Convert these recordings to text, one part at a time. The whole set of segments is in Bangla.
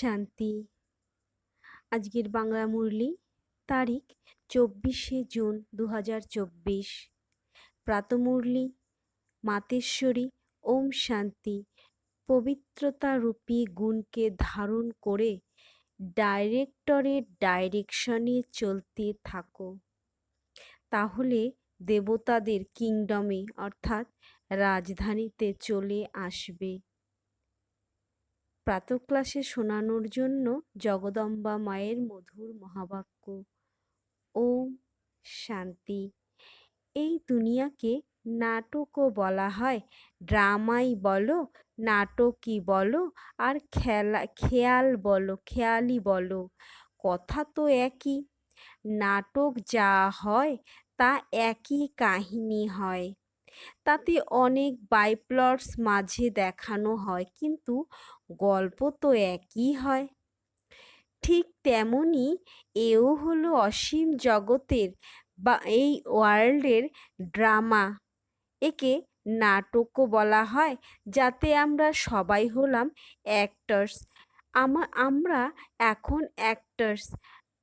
শান্তি। আজকের বাংলা মুরলি, তারিখ চব্বিশে জুন দু হাজার চব্বিশ প্রাতমুরলি মাতেশ্বরী, ওম শান্তি পবিত্রতা রূপী গুণকে ধারণ করে ডাইরেক্টরের ডাইরেকশনে চলতে থাকো। তাহলে দেবতাদের কিংডমে, অর্থাৎ রাজধানীতে চলে আসবে। প্রাতঃ ক্লাসে শোনানোর জন্য জগদম্বা মায়ের মধুর মহাবাক্য, ওম শান্তি। এই দুনিয়াকে নাটকও বলা হয়, ড্রামাই বলো, নাটকই বলো, আর খেলা, খেয়াল বলো খেয়ালই বলো। কথা তো একই, নাটক যা হয় তা একই কাহিনী হয়। তাতে অনেক বাইপ্লটস মাঝে দেখানো হয়, কিন্তু গল্প তো একই হয়। ঠিক তেমনই এও হলো অসীম জগতের বা এই ওয়ার্ল্ডের ড্রামা। একে নাটকও বলা হয়, যাতে আমরা সবাই হলাম অ্যাক্টার্স আমা, আমরা এখন অ্যাক্টার্স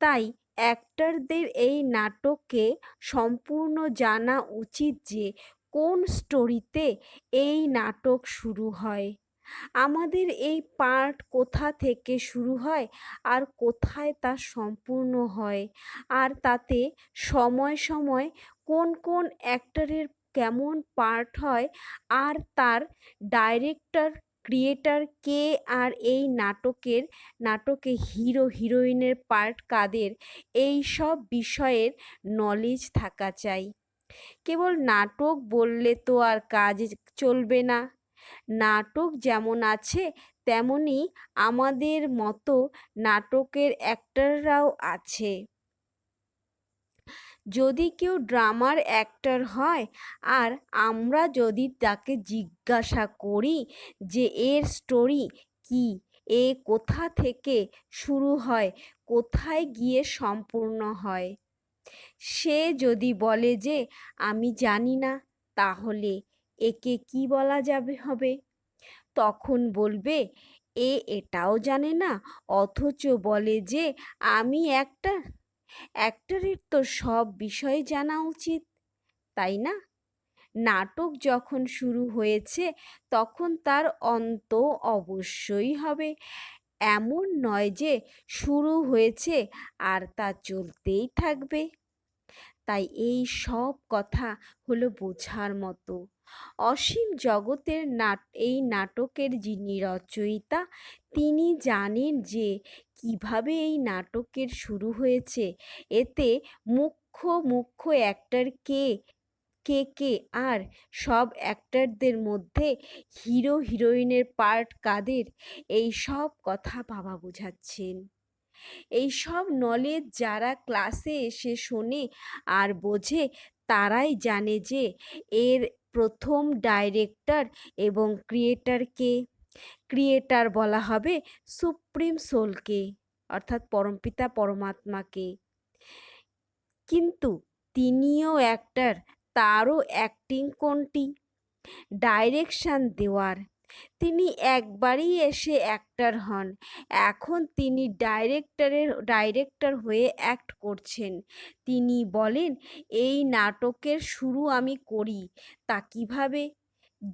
তাই অ্যাক্টারদের এই নাটককে সম্পূর্ণ জানা উচিত যে কোন স্টোরিতে এই নাটক শুরু হয়। আমাদের এই পার্ট কোথা থেকে শুরু হয় আর কোথায় তা সম্পূর্ণ হয়? আর তাতে সময় সময় কোন কোন অ্যাক্টরের কেমন পার্ট হয়? আর তার ডাইরেক্টর ক্রিয়েটার কে আর এই নাটকের, নাটকে হিরো হিরোইনের পার্ট কাদের? এই সব বিষয়ের নলেজ থাকা চাই। কেবল নাটক বললে তো আর কাজ চলবে না। নাটক যেমন আছে তেমনই আমাদের মতো নাটকের অ্যাক্টাররাও আছে। যদি কেউ ড্রামার অ্যাক্টর হয়, আর আমরা যদি তাকে জিজ্ঞাসা করি যে এর স্টোরি কি, এ কোথা থেকে শুরু হয়, কোথায় গিয়ে সম্পূর্ণ হয়, সে যদি বলে যে, আমি জানি না, তাহলে একে কি বলা যাবে হবে? তখন বলবে, এ এটাও জানে না, অথচ বলে যে আমি একটা অ্যাক্টরের তো সব বিষয় জানা উচিত, তাই না? নাটক যখন শুরু হয়েছে, তখন তার অন্ত অবশ্যই হবে। এমন নয় যে শুরু হয়েছে আর তা চলতেই থাকবে। তাই এই সব কথা হলো বোঝার মতো। অসীম জগতের নাট, এই নাটকের যিনি রচয়িতা, তিনি জানেন যে কীভাবে এই নাটকের শুরু হয়েছে। এতে মুখ্য মুখ্য অ্যাক্টর কে কে কে আর সব অ্যাক্টরদের মধ্যে হিরো হিরোইনের পার্ট কাদের, এই সব কথা বাবা বোঝাচ্ছেন। এই সব নলেজ যারা ক্লাসে এসে শোনে আর বোঝে, তারাই জানে যে এর প্রথম ডাইরেক্টর এবং ক্রিয়েটারকে ক্রিয়েটার বলা হবে সুপ্রিম সোলকে, অর্থাৎ পরমপিতা পরমাত্মাকে। কিন্তু তিনিও অ্যাক্টার তারও অ্যাক্টিং কোনটি? ডাইরেকশান দেওয়ার। তিনি একবারই এসে অ্যাক্টার হন। এখন তিনি ডাইরেক্টরের ডাইরেক্টর হয়ে অ্যাক্ট করছেন। তিনি বলেন, এই নাটকের শুরু আমি করি। তা কীভাবে?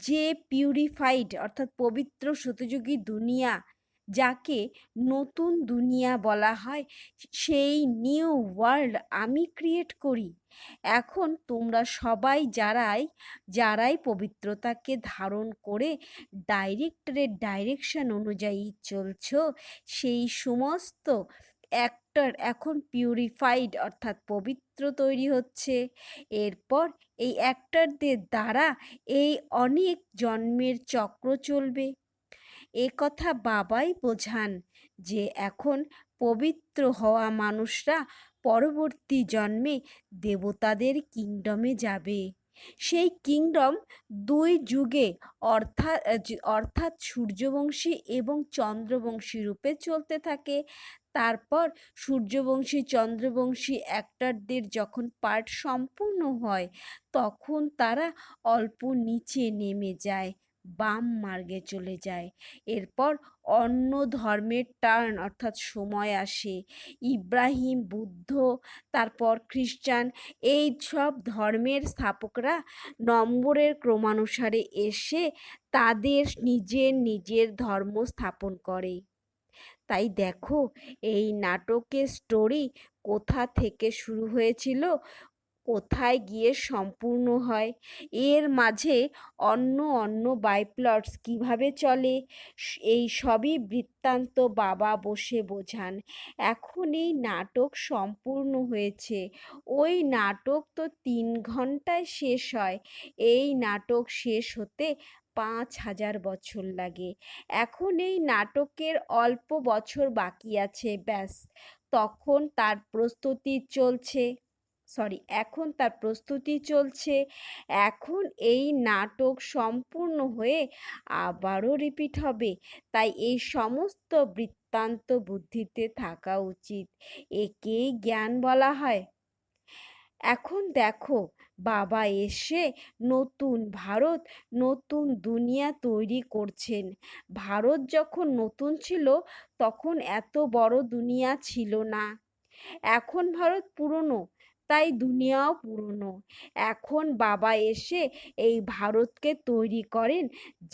যে পিউরিফাইড অর্থাৎ পবিত্র সতযুগী দুনিয়া যাকে নতুন দুনিয়া বলা হয়, সেই নিউ ওয়ার্ল্ড আমি ক্রিয়েট করি। এখন তোমরা সবাই যারাই যারাই পবিত্রতাকে ধারণ করে ডাইরেক্টরের ডাইরেকশন অনুযায়ী চলছ, সেই সমস্ত অ্যাক্টর এখন পিউরিফাইড অর্থাৎ পবিত্র তৈরি হচ্ছে। এরপর এই অ্যাক্টরদের দ্বারা এই অনেক জন্মের চক্র চলবে। এ কথা বাবাই বোঝান যে এখন পবিত্র হওয়া মানুষরা পরবর্তী জন্মে দেবতাদের কিংডমে যাবে। সেই কিংডম দুই যুগে অর্থাৎ অর্থাৎ সূর্যবংশী এবং চন্দ্রবংশী রূপে চলতে থাকে। তারপর সূর্যবংশী, চন্দ্রবংশী অ্যাক্টরদের যখন পার্ট সম্পূর্ণ হয়, তখন তারা অল্প নিচে নেমে যায়। বাম মার্গে চলে যায়। এরপর অন্য ধর্মের টার্ন অর্থাৎ সময় আসে। ইব্রাহিম বুদ্ধ, তারপর খ্রিস্টান, এই সব ধর্মের স্থাপকরা নম্বরের ক্রমানুসারে এসে তাদের নিজের নিজের ধর্ম স্থাপন করে। তাই দেখো, এই নাটকের স্টোরি কোথা থেকে শুরু হয়েছিল? কোথায় গিয়ে সম্পূর্ণ হয়? এর মাঝে অন্য অন্য বাইপ্লটস কীভাবে চলে? এই সবই বৃত্তান্ত বাবা বসে বোঝান। এখন এই নাটক সম্পূর্ণ হয়েছে। ওই নাটক তো তিন ঘন্টায় শেষ হয়। এই নাটক শেষ হতে পাঁচ হাজার বছর লাগে। এখন এই নাটকের অল্প বছর বাকি আছে, ব্যাস। তখন তার প্রস্তুতি চলছে। সরি, এখন তার প্রস্তুতি চলছে। এখন এই নাটক সম্পূর্ণ হয়ে আবারও রিপিট হবে। তাই এই সমস্ত বৃত্তান্ত বুদ্ধিতে থাকা উচিত। একেই জ্ঞান বলা হয়। এখন দেখো, বাবা এসে নতুন ভারত, নতুন দুনিয়া তৈরি করছেন। ভারত যখন নতুন ছিল, তখন এত বড় দুনিয়া ছিল না। এখন ভারত পুরনো তাই দুনিয়াও পুরনো। এখন বাবা এসে এই ভারতকে তৈরি করেন,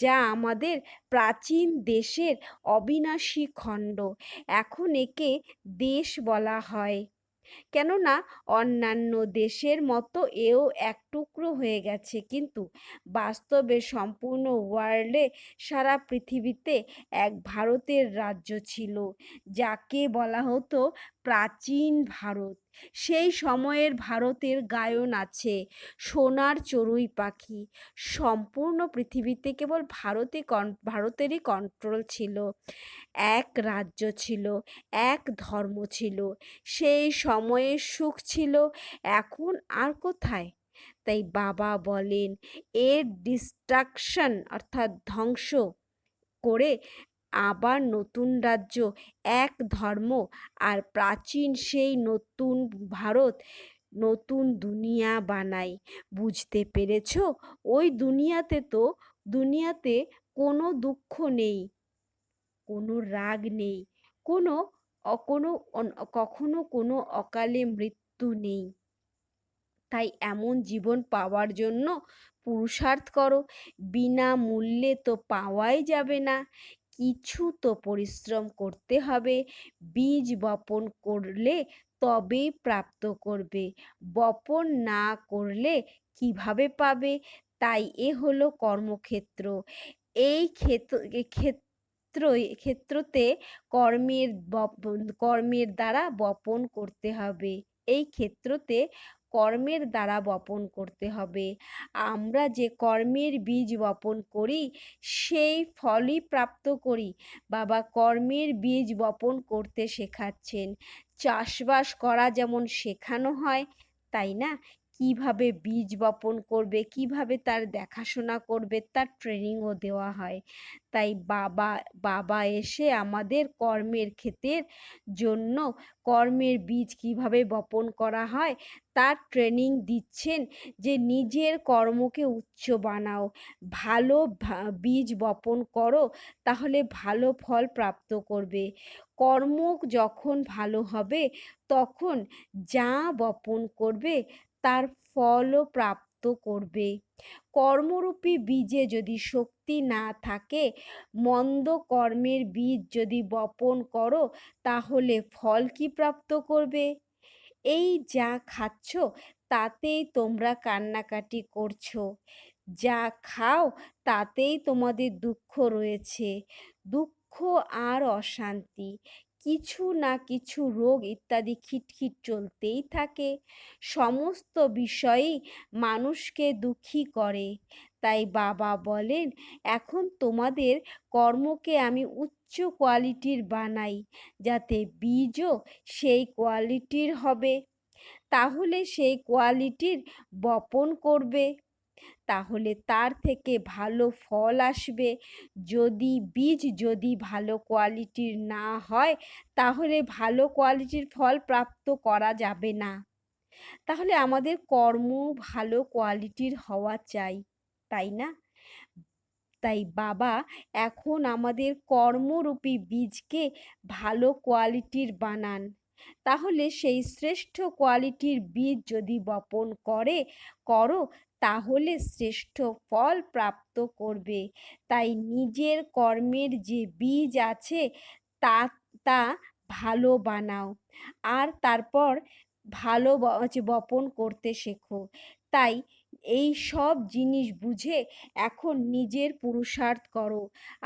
যা আমাদের প্রাচীন দেশের অবিনাশী খণ্ড। এখন একে দেশ বলা হয়। কেননা, অন্যান্য দেশের মতো এও এক টুকরো হয়ে গেছে, কিন্তু বাস্তবে সম্পূর্ণ ওয়ার্ল্ডে সারা পৃথিবীতে এক ভারতের রাজ্য ছিল, যাকে বলা হতো প্রাচীন ভারত। সেই সময়ের ভারতের গায়ন আছে সোনার চড়ুই পাখি। সম্পূর্ণ পৃথিবীতে কেবল ভারতে ভারতেরই কন্ট্রোল ছিল। এক রাজ্য ছিল, এক ধর্ম ছিল। সেই সময়ে সুখ ছিল, এখন আর কোথায়? তাই বাবা বলেন, এর ডিস্ট্রাকশন অর্থাৎ ধ্বংস করে আবার নতুন রাজ্য, এক ধর্ম আর প্রাচীন সেই নতুন ভারত নতুন দুনিয়া বানাই বুঝতে পেরেছ? ওই দুনিয়াতে তো, দুনিয়াতে কোনো দুঃখ নেই, কোনো রাগ নেই, কোনো কোনো কখনো কোনো অকালে মৃত্যু নেই। তাই এমন জীবন পাওয়ার জন্য পুরুষার্থ করো। বিনামূল্যে তো পাওয়াই যাবে না। কিছু তো পরিশ্রম করতে হবে। বীজ বপন করলে তবেই প্রাপ্ত করবে। বপন না করলে কীভাবে পাবে? তাই এ হলো কর্মক্ষেত্র। এই ক্ষেত্র ক্ষেত্র ক্ষেত্রতে কর্মের বপন কর্মের দ্বারা বপন করতে হবে। এই ক্ষেত্রতে কর্মের দ্বারা বপন করতে হবে। আমরা যে কর্মের বীজ বপন করি, সেই ফলই প্রাপ্ত করি। বাবা কর্মের বীজ বপন করতে শেখাচ্ছেন। চাষবাস করা যেমন শেখানো হয়, তাই না? কীভাবে বীজ বপন করবে, কীভাবে তার দেখাশোনা করবে, তার ট্রেনিংও দেওয়া হয়। তাই বাবা বাবা এসে আমাদের কর্মের ক্ষেতের জন্য কর্মের বীজ কীভাবে বপন করা হয়, তার ট্রেনিং দিচ্ছেন যে নিজের কর্মকে উচ্চ বানাও, ভালো বীজ বপন করো, তাহলে ভালো ফল প্রাপ্ত করবে। কর্ম যখন ভালো হবে, তখন যা বপন করবে তার ফলও প্রাপ্ত করবে। কর্মরূপী বীজে যদি শক্তি না থাকে, মন্দ কর্মের বীজ যদি বপন করো, তাহলে ফল কি প্রাপ্ত করবে? এই যা খাচ্ছ, তাতেই তোমরা কান্নাকাটি করছ। যা খাও, তাতেই তোমাদের দুঃখ রয়েছে। দুঃখ আর অশান্তি। কিছু না কিছু রোগ ইত্যাদি খিটখিট চলতেই থাকে। সমস্ত বিষয়েই মানুষকে দুঃখী করে। তাই বাবা বলেন, এখন তোমাদের কর্মকে আমি উচ্চ কোয়ালিটির বানাই, যাতে বীজও সেই কোয়ালিটির হবে। তাহলে সেই কোয়ালিটির বপন করবে। তাহলে তার থেকে ভালো ফল আসবে। যদি বীজ যদি ভালো কোয়ালিটির না হয়, তাহলে ভালো কোয়ালিটির ফল প্রাপ্ত করা যাবে না। তাহলে আমাদের কর্ম ভালো কোয়ালিটির হওয়া চাই, তাই না? তাই বাবা, এখন আমাদের কর্মরূপী বীজকে ভালো কোয়ালিটির বানান। তাহলে সেই শ্রেষ্ঠ কোয়ালিটির বীজ যদি বপন করে, করো তাহলে শ্রেষ্ঠ ফল প্রাপ্ত করবে। তাই নিজের কর্মের যে বীজ আছে, তা তা ভালো বানাও। আর তারপর ভালো বপন করতে শেখো। তাই এই সব জিনিস বুঝে এখন নিজের পুরুষার্থ করো।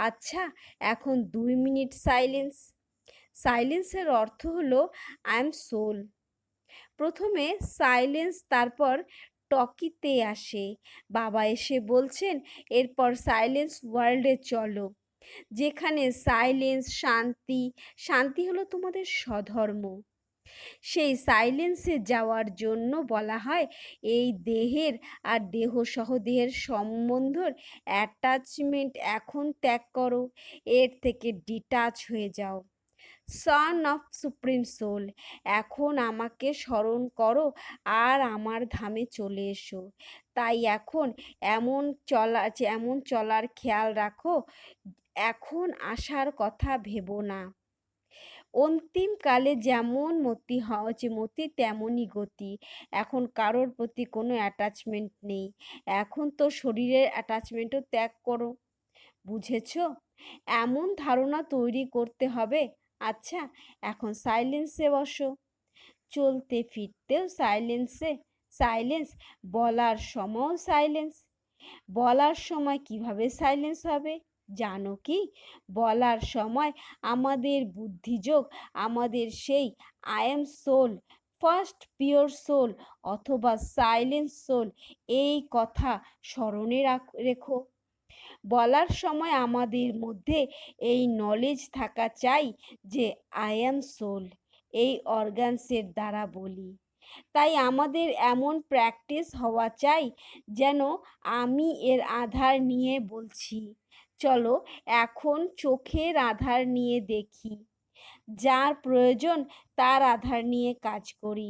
আচ্ছা এখন দুই মিনিট সাইলেন্স সাইলেন্সের অর্থ হলো আই এম সোল প্রথমে সাইলেন্স তারপর টকিতে আসে। বাবা এসে বলছেন, এরপর সাইলেন্স ওয়ার্ল্ডে চলো, যেখানে সাইলেন্স, শান্তি শান্তি হলো তোমাদের স্বধর্ম। সেই সাইলেন্সে যাওয়ার জন্য বলা হয়, এই দেহের আর দেহ সহ দেহের সম্বন্ধর অ্যাটাচমেন্ট এখন ত্যাগ করো, এর থেকে ডিটাচ হয়ে যাও। সন অফ সুপ্রিম সোল এখন আমাকে স্মরণ করো আর আমার ধামে চলে এসো। তাই এখন এমন চলা, এমন চলার খেয়াল রাখো, এখন আসার কথা ভেবো না। অন্তিমকালে যেমন মতি হচ্ছে মতি তেমনই গতি, এখন কারোর প্রতি কোনো অ্যাটাচমেন্ট নেই, এখন তো শরীরের অ্যাটাচমেন্টও ত্যাগ করো। বুঝেছ? এমন ধারণা তৈরি করতে হবে আচ্ছা এখন সাইলেন্সে বসো। চলতে ফিরতেও সাইলেন্সে সাইলেন্স বলার সময়ও সাইলেন্স বলার সময় কীভাবে সাইলেন্স হবে? জানো কি? বলার সময় আমাদের বুদ্ধিযোগ, আমাদের সেই I am soul first pure soul অথবা সাইলেন্স সোল এই কথা স্মরণে রাখ, রেখো। বলার সময় আমাদের মধ্যে এই নলেজ থাকা চাই যে আই অ্যাম সোল এই অর্গানসের দ্বারা বলি। তাই আমাদের এমন প্র্যাকটিস হওয়া চাই যেন আমি এর আধার নিয়ে বলছি। চলো এখন চোখের আধার নিয়ে দেখি। যার প্রয়োজন তার আধার নিয়ে কাজ করি।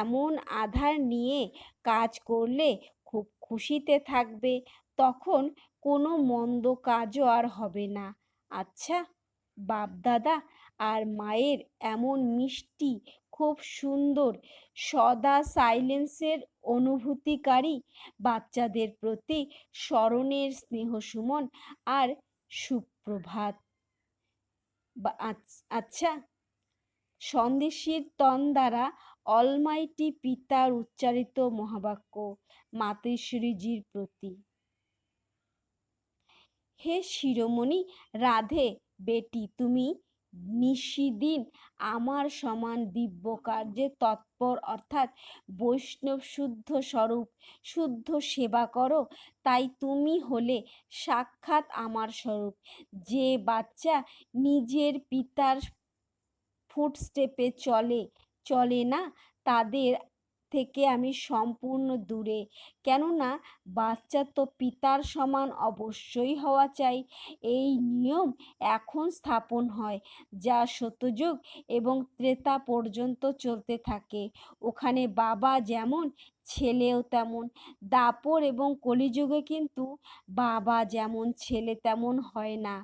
এমন আধার নিয়ে কাজ করলে খুব খুশিতে থাকবে। তখন কোনো মন্দ কাজও আর হবে না। আচ্ছা বাপদাদা আর মায়ের এমন মিষ্টি, খুব সুন্দর, সদা সাইলেন্সের অনুভূতিকারী বাচ্চাদের প্রতি স্মরণের স্নেহ সুমন আর সুপ্রভাত। আচ্ছা সন্দেশীর তন দ্বারা অলমাইটি পিতার উচ্চারিত মহাবাক্য মাতেশ্বরীজির প্রতি। হে শিরোমণি, রাধে বেটি, তুমি নিশিদিন আমার সমান দিব্য কার্যে তৎপর, অর্থাৎ বৈষ্ণব শুদ্ধ স্বরূপ, শুদ্ধ সেবা করো, তাই তুমি হলে সাক্ষাৎ আমার স্বরূপ। যে বাচ্চা নিজের পিতার ফুটস্টেপে চলে চলে না, তাদের থেকে আমি সম্পূর্ণ দূরে। কেননা বাচ্চা তো পিতার সমান অবশ্যই হওয়া চাই। এই নিয়ম এখন স্থাপন হয়, যা সত্যযুগ এবং ত্রেতা পর্যন্ত চলতে থাকে। ওখানে বাবা যেমন, ছেলেও তেমন। দাপর এবং কলিযুগে কিন্তু বাবা যেমন, ছেলে তেমন হয় না।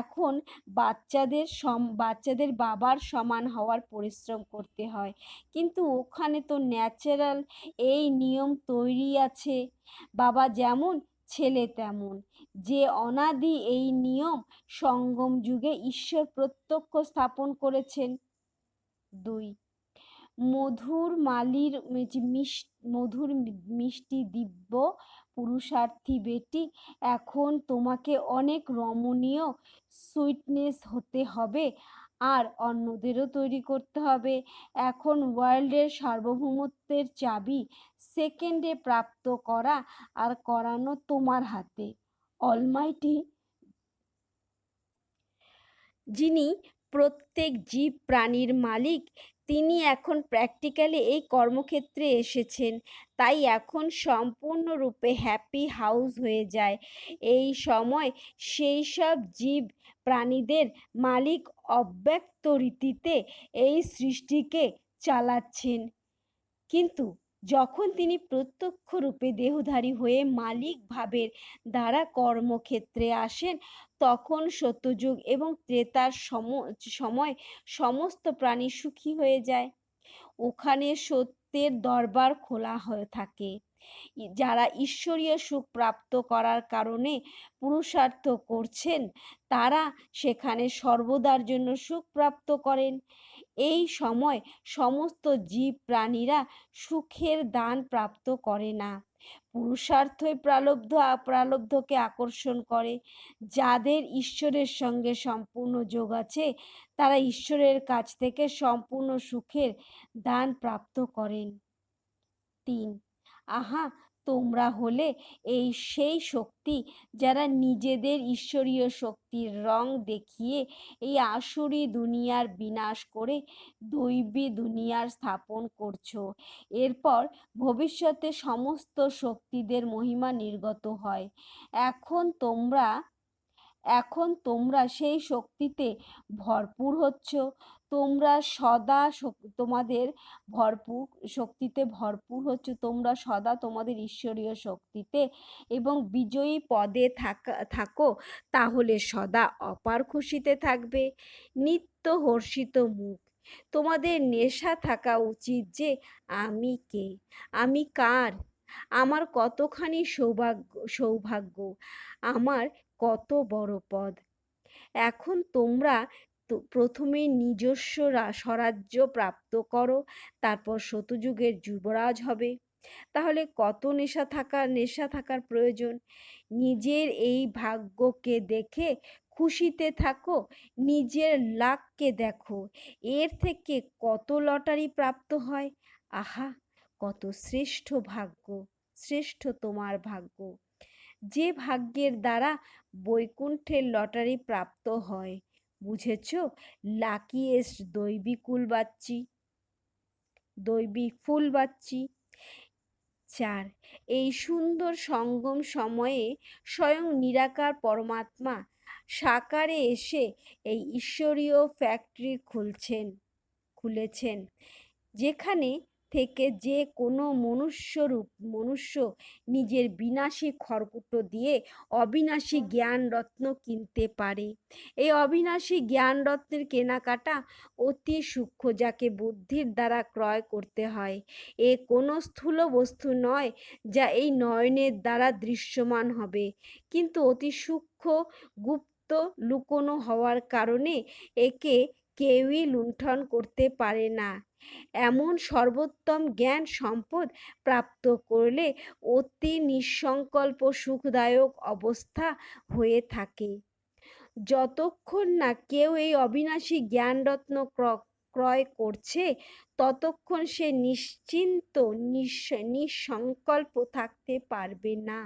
এখন বাচ্চাদের সম, বাচ্চাদের বাবার সমান হওয়ার পরিশ্রম করতে হয়। কিন্তু ওখানে তো ন্যাচারাল এই নিয়ম তৈরি আছে। বাবা যেমন, ছেলে তেমন। যে অনাদি এই নিয়ম সঙ্গম যুগে ঈশ্বর প্রত্যক্ষ স্থাপন করেছেন। দুই, মধুর মালির মধুর মিষ্টি দিব্য পুরুষার্থী বেটি, এখন তোমাকে অনেক রমণীয় সুইটনেস হতে হবে, আর অন্যদেরও তৈরি করতে হবে। এখন ওয়ার্ল্ডের সার্বভৌমত্বের চাবি সেকেন্ডে প্রাপ্ত করা আর করানো তোমার হাতে। অলমাইটি যিনি প্রত্যেক জীব প্রাণীর মালিক, তিনি এখন প্র্যাকটিক্যালি এই কর্মক্ষেত্রে এসেছেন। তাই এখন সম্পূর্ণরূপে হ্যাপি হাউস হয়ে যায়। এই সময় সেই সব জীব প্রাণীদের মালিক অব্যক্ত রীতিতে এই সৃষ্টিকে চালাচ্ছেন। কিন্তু যখন তিনি প্রত্যক্ষ রূপে দেহধারী হয়ে মালিক ভাবের দ্বারা কর্মক্ষেত্রে আসেন, তখন সত্যযুগ এবং ত্রেতার সময় সমস্ত প্রাণী সুখী হয়ে যায়। ওখানে সত্যের দরবার খোলা হয়ে থাকে। যারা ঈশ্বরীয় সুখ প্রাপ্ত করার কারণে পুরুষার্থ করছেন, তারা সেখানে সর্বদার জন্য সুখ প্রাপ্ত করেন। এই সময় সমস্ত জীব প্রাণীরা সুখের দান প্রাপ্ত করে না। পুরুষার্থই প্রালব্ধ, প্রালব্ধকে আকর্ষণ করে। যাদের ঈশ্বরের সঙ্গে সম্পূর্ণ যোগ আছে, তারা ঈশ্বরের কাছ থেকে সম্পূর্ণ সুখের দান প্রাপ্ত করেন। তিন, আহা তোমরা হলে এই সেই শক্তি যারা নিজেদের ঈশ্বরীয় শক্তির রং দেখিয়ে এই আসুরি দুনিয়ার বিনাশ করে দৈবী দুনিয়ার স্থাপন করছ। এরপর ভবিষ্যতে সমস্ত শক্তিদের মহিমা নির্গত হয়। এখন তোমরা এখন তোমরা সেই শক্তিতে ভরপুর হচ্ছ। তোমরা সদা তোমাদের ভরপুর, শক্তিতে ভরপুর হচ্ছে। তোমরা সদা তোমাদের ঈশ্বরীয় শক্তিতে এবং বিজয়ী পদে থাকা, থাকো। তাহলে সদা অপার খুশিতে থাকবে। নিত্য হর্ষিত মুখ। তোমাদের নেশা থাকা উচিত যে আমি কে? আমি কার? আমার কতখানি সৌভাগ্য সৌভাগ্য? আমার কত বড় পদ। এখন তোমরা প্রথমে নিজস্ব স্বরাজ্য প্রাপ্ত করো, তারপর শতযুগের যুবরাজ হবে। তাহলে কত নেশা থাকার নেশা থাকার প্রয়োজন? নিজের এই ভাগ্যকে দেখে খুশিতে থাকো, নিজের লাককে দেখো। এর থেকে কত লটারি প্রাপ্ত হয়? আহা, কত শ্রেষ্ঠ ভাগ্য, শ্রেষ্ঠ তোমার ভাগ্য। যে ভাগ্যের দ্বারা বৈকুণ্ঠের লটারি প্রাপ্ত হয়, বুঝেছ? লাকিয়েস্ট দৈবী কুল বাচ্চি দৈবী ফুল বাচ্চি চার, এই সুন্দর সঙ্গম সময়ে স্বয়ং নিরাকার পরমাত্মা সাকারে এসে এই ঈশ্বরীয় ফ্যাক্টরি খুলছেন, খুলেছেন, যেখানে থেকে যে কোনো মনুষ্যরূপ মনুষ্য নিজের বিনাশী খড়কুটো দিয়ে অবিনাশী জ্ঞান রত্ন কিনতে পারে। এই অবিনাশী জ্ঞান রত্নের কেনাকাটা অতি সূক্ষ্ম, যাকে বুদ্ধির দ্বারা ক্রয় করতে হয়। এ কোনো স্থূল বস্তু নয় যা এই নয়নের দ্বারা দৃশ্যমান হবে। কিন্তু অতি সূক্ষ্ম, গুপ্ত, লুকোনো হওয়ার কারণে একে কেউই লুণ্ঠন করতে পারে না। এমন সর্বোত্তম জ্ঞান সম্পদ প্রাপ্ত করলে অতি নিঃসংকল্প সুখদায়ক অবস্থা হয়ে থাকে। যতক্ষণ না কেউ এই অবিনাশী জ্ঞানরত্ন ক্রয় করছে, ততক্ষণ সে নিশ্চিন্ত নিঃসংকল্প থাকতে পারবে না।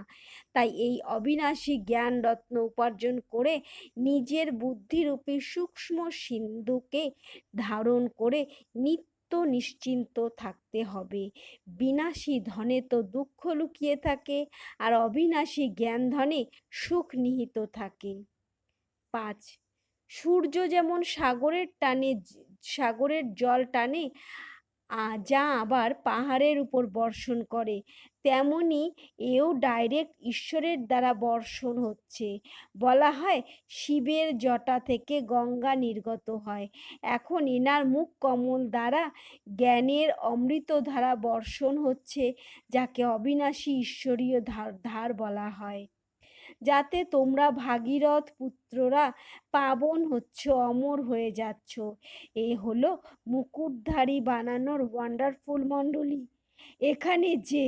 তাই এই অবিনাশী জ্ঞান রত্ন উপার্জন করে নিজের বুদ্ধিরূপী সূক্ষ্ম সিন্ধুকে ধারণ করে নিত্য নিশ্চিন্ত থাকতে হবে। বিনাশী ধনে তো দুঃখ লুকিয়ে থাকে আর অবিনাশী জ্ঞান ধনে সুখ নিহিত থাকে। পাঁচ, সূর্য যেমন সাগরের টানে সাগরের জল টানে যা আবার পাহাড়ের উপর বর্ষণ করে। তেমনি এও ডাইরেক্ট ঈশ্বরের দ্বারা বর্ষণ হচ্ছে। বলা হয়, শিবের জটা থেকে গঙ্গা নির্গত হয়। এখন এনার মুখ কমল দ্বারা জ্ঞানের অমৃত ধারা বর্ষণ হচ্ছে, যাকে অবিনাশী ঈশ্বরীয় ধার ধার বলা হয়। যাতে তোমরা ভাগীরথ পুত্ররা পাবন হচ্ছ, অমর হয়ে যাচ্ছ। এ হলো মুকুটধারী বানানোর ওয়ান্ডারফুল মণ্ডলী। এখানে যে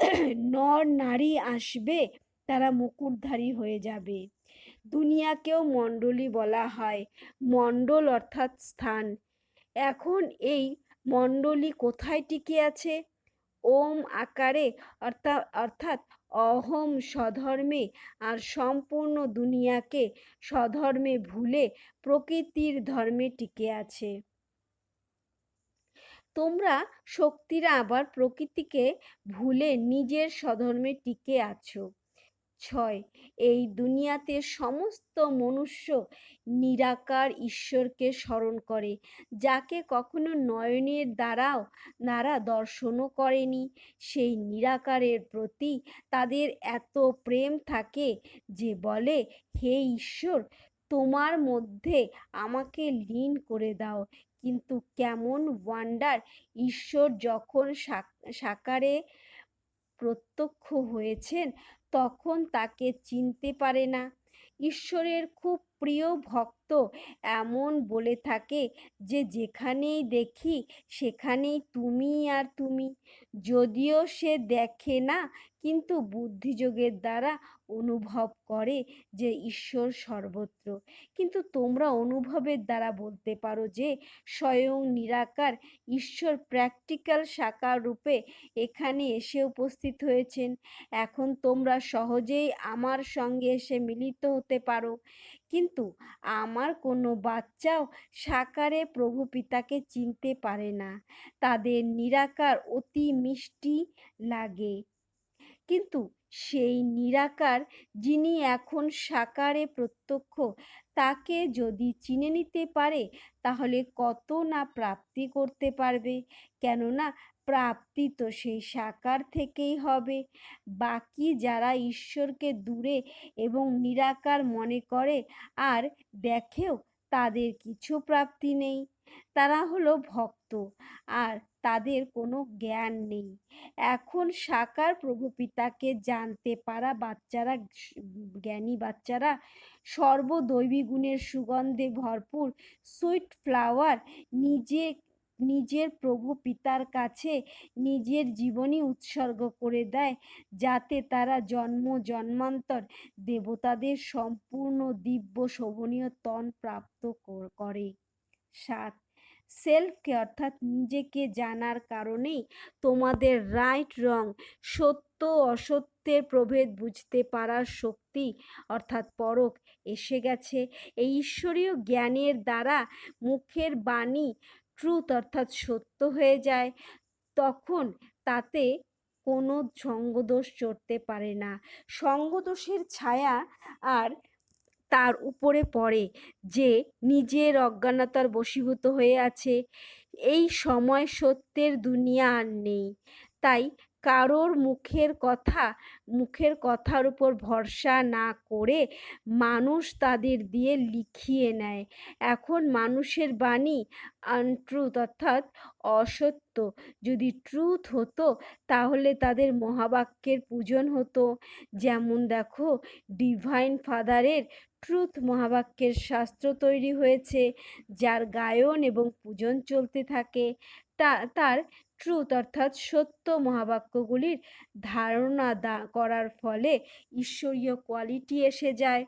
নর নারী আসবে, তারা মুকুটধারী হয়ে যাবে। দুনিয়াকেও মণ্ডলী বলা হয়। মণ্ডল অর্থাৎ স্থান। এখন এই মণ্ডলী কোথায় টিকে আছে? ওম আকারে অর্থাৎ অর্থাৎ অহম স্বধর্মে আর সম্পূর্ণ দুনিয়াকে স্বধর্মে ভুলে প্রকৃতির ধর্মে টিকে আছে। তোমরা শক্তিরা আবার প্রকৃতিকে ভুলে নিজের স্বধর্মে টিকে আছো। ছয়। এই দুনিয়াতে সমস্ত মনুষ্য নিরাকার ঈশ্বরকে স্মরণ করে, যাকে কখনো নয়নের দ্বারাও নারা দর্শনও করেনি। সেই নিরাকারের প্রতি তাদের এত প্রেম থাকে যে বলে, হে ঈশ্বর, তোমার মধ্যে আমাকে লীন করে দাও। কিন্তু কেমন ওয়ান্ডার ঈশ্বর যখন সাকারে প্রত্যক্ষ হয়েছেন, তখন তাকে চিনতে পারে না। ঈশ্বরের খুব প্রিয় ভক্ত এমন বলে থাকে যে, যেখানেই দেখি সেখানেই তুমি আর তুমি। যদিও সে দেখে না, কিন্তু বুদ্ধিযোগের দ্বারা অনুভব করে যে ঈশ্বর সর্বত্র। কিন্তু তোমরা অনুভবের দ্বারা বলতে পারো যে স্বয়ং নিরাকার ঈশ্বর প্র্যাকটিক্যাল সাকার রূপে এখানে এসে উপস্থিত হয়েছেন। এখন তোমরা সহজেই আমার সঙ্গে এসে মিলিত হতে পারো। কিন্তু আমার কোনো বাচ্চাও সাকারে প্রভু পিতাকে চিনতে পারে না। তাদের নিরাকার অতি মিষ্টি লাগে। কিন্তু সেই নিরাকার যিনি এখন সাকারে প্রত্যক্ষ, তাকে যদি চিনে নিতে পারে, তাহলে কত না প্রাপ্তি করতে পারবে? কেননা প্রাপ্তি তো সেই সাকার থেকেই হবে। বাকি যারা ঈশ্বরকে দূরে এবং নিরাকার মনে করে, আর দেখেও তাদের কিছু প্রাপ্তি নেই। তারা হলো ভক্ত, আর তাদের কোনো জ্ঞান নেই। এখন সাকার প্রভু পিতাকে জানতে পারা বাচ্চারা, জ্ঞানী বাচ্চারা, সর্বদৈবী গুণের সুগন্ধে ভরপুর সুইট ফ্লাওয়ার নিজে নিজের প্রভু পিতার কাছে নিজের জীবনী উৎসর্গ করে দেয়, যাতে তারা জন্ম, জন্মান্তর দেবতাদের সম্পূর্ণ দিব্য শোভনীয় তন প্রাপ্ত করে সাত সেলফকে অর্থাৎ নিজেকে জানার কারণেই তোমাদের রাইট রং সত্য অসত্যের প্রভেদ বুঝতে পারার শক্তি অর্থাৎ পরক এসে গেছে। এই ঈশ্বরীয় জ্ঞানের দ্বারা মুখের বাণী ট্রুথ অর্থাৎ সত্য হয়ে যায়, তখন তাতে কোনো সঙ্গদোষ চড়তে পারে না। সঙ্গদোষের ছায়া আর তার উপরে পড়ে যে নিজের অজ্ঞানতার বশীভূত হয়ে আছে, এই সময় সত্যের দুনিয়া আর নেই। তাই কারোর মুখের কথা, মুখের কথার উপর ভরসা না করে মানুষ তাদের দিয়ে লিখিয়ে নেয়। এখন মানুষের বাণী আনট্রুথ অর্থাৎ অসত্য। যদি ট্রুথ হতো, তাহলে তাদের মহাবাক্যের পূজন হতো। যেমন দেখো ডিভাইন ফাদারের ট্রুথ মহাবাক্যের শাস্ত্র তৈরি হয়েছে, যার গায়ন এবং পূজন চলতে থাকে। তা, তার ট্রুথ অর্থাৎ সত্য মহাবাক্যগুলির ধারণা দা, করার ফলে ঈশ্বরীয় কোয়ালিটি এসে যায়।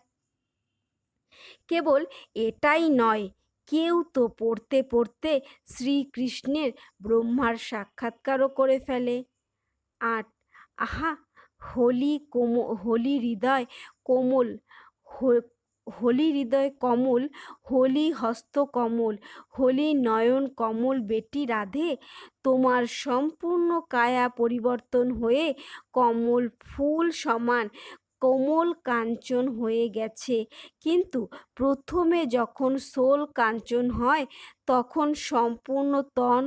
কেবল এটাই নয়, কেউ তো পড়তে পড়তে শ্রীকৃষ্ণের ব্রহ্মার সাক্ষাৎকারও করে ফেলে। আট, আহা, হোলি কোম, হোলি হৃদয় কোমল হোলি হৃদয় কমল, হোলি হস্ত কমল, হোলি নয়ন কমল, বেটি রাধে, তোমার সম্পূর্ণ কায়া পরিবর্তন হয়ে কমল ফুল সমান, কোমল কাঞ্চন হয়ে গেছে। কিন্তু প্রথমে যখন সোল কাঞ্চন হয়, তখন সম্পূর্ণ তন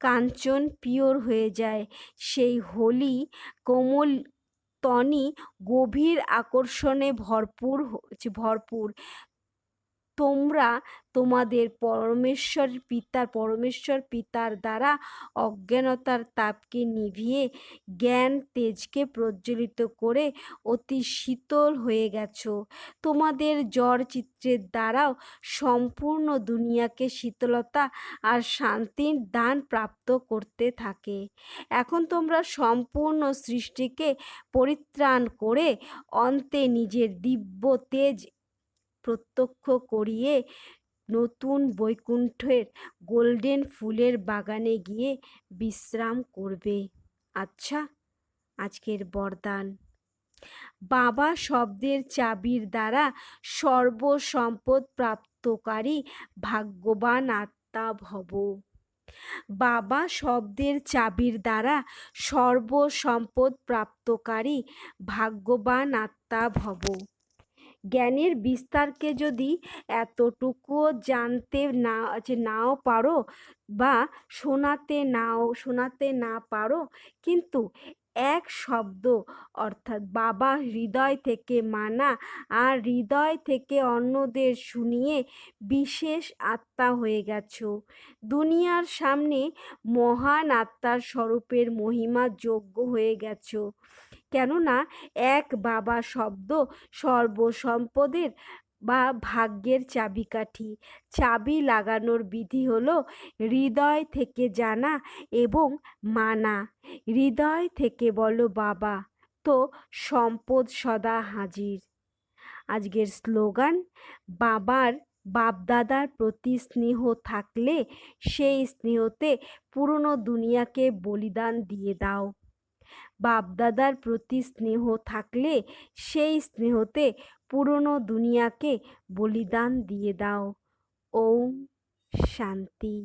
কাঞ্চন পিওর হয়ে যায়। সেই হোলি কোমল তনি গভীর আকর্ষণে ভরপুর ভরপুর। তোমরা তোমাদের পরমেশ্বর পিতার পরমেশ্বর পিতার দ্বারা অজ্ঞানতার তাপকে নিভিয়ে জ্ঞান তেজকে প্রজ্বলিত করে অতি শীতল হয়ে গেছ। তোমাদের জ্বর চিত্রের দ্বারাও সম্পূর্ণ দুনিয়াকে শীতলতা আর শান্তির দান প্রাপ্ত করতে থাকে। এখন তোমরা সম্পূর্ণ সৃষ্টিকে পরিত্রাণ করে অন্তে নিজের দিব্য তেজ প্রত্যক্ষ করিয়ে নতুন বৈকুণ্ঠের গোল্ডেন ফুলের বাগানে গিয়ে বিশ্রাম করবে। আচ্ছা আজকের বরদান। বাবা শব্দের চাবির দ্বারা সর্বসম্পদ প্রাপ্তকারী ভাগ্যবান আত্মা ভব। বাবা শব্দের চাবির দ্বারা সর্বসম্পদ প্রাপ্তকারী ভাগ্যবান আত্মা ভব। জ্ঞানের বিস্তারকে যদি এতটুকুও জানতে না নাও পারো বা শোনাতে নাও, শোনাতে না পারো, কিন্তু এক শব্দ। অর্থাৎ বাবা হৃদয় থেকে মানা আর হৃদয় থেকে অন্যদের শুনিয়ে বিশেষ আত্মা হয়ে গেছ। দুনিয়ার সামনে মহান আত্মার স্বরূপের মহিমা যোগ্য হয়ে গেছ। কেননা, এক বাবা শব্দ সর্বসম্পদের বা ভাগ্যের চাবিকাঠি। চাবি লাগানোর বিধি হলো হৃদয় থেকে জানা এবং মানা। হৃদয় থেকে বলো বাবা, তো সম্পদ সদা হাজির। আজকের স্লোগান, বাবার বাপদাদার প্রতি স্নেহ থাকলে সেই স্নেহতে পুরনো দুনিয়াকে বলিদান দিয়ে দাও। বাপদাদার প্রতি স্নেহ থাকলে সেই স্নেহতে পুরনো দুনিয়াকে বলিদান দিয়ে দাও। ওম শান্তি।